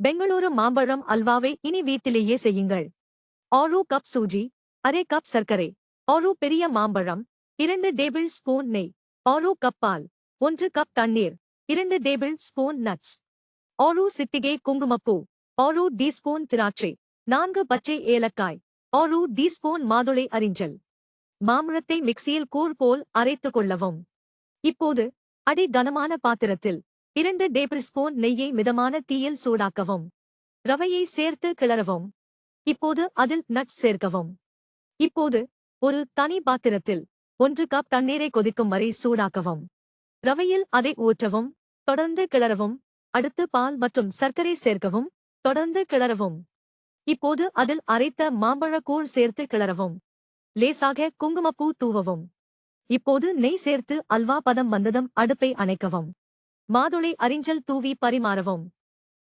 பெங்களூரு மாம்பழம் அல்வாவை இனி வீட்டிலேயே செய்யுங்கள். ஆறு கப் சூஜி அரை கப் சர்க்கரை ஆறு பெரிய மாம்பழம் இரண்டு டேபிள் ஸ்பூன் நெய் ஆறு கப் பால் ஒன்று கப் தண்ணீர் இரண்டு டேபிள் ஸ்பூன் நட்ஸ் ஆறு சித்திகை குங்குமப்பூ ஆறு டீஸ்பூன் திராட்சை நான்கு பச்சை ஏலக்காய் ஆறு டீஸ்பூன் மாதுளை அரிஞ்சல். மாம்பழத்தை மிக்சியில் கூழ் போல் அரைத்துக் கொள்ளவும். இப்போது அடி கனமான பாத்திரத்தில் இரண்டு டேபிள் ஸ்பூன் நெய்யை மிதமான தீயில் சூடாக்கவும். ரவையை சேர்த்து கிளறவும். இப்போது அதில் நட்ஸ் சேர்க்கவும். இப்போது ஒரு தனி பாத்திரத்தில் ஒன்று கப் தண்ணீரை கொதிக்கும் வரை சூடாக்கவும். ரவையில் அதை ஊற்றவும் தொடர்ந்து கிளறவும் அடுத்து பால் மற்றும் சர்க்கரை சேர்க்கவும் தொடர்ந்து கிளறவும். இப்போது அதில் அரைத்த மாம்பழக்கூழ் சேர்த்து கிளறவும். லேசாக குங்குமப்பூ தூவவும். இப்போது நெய் சேர்த்து அல்வா பதம் வந்ததும் அடுப்பை அணைக்கவும். மாதுளை அரிஞ்சல் தூவி பரிமாறவும்.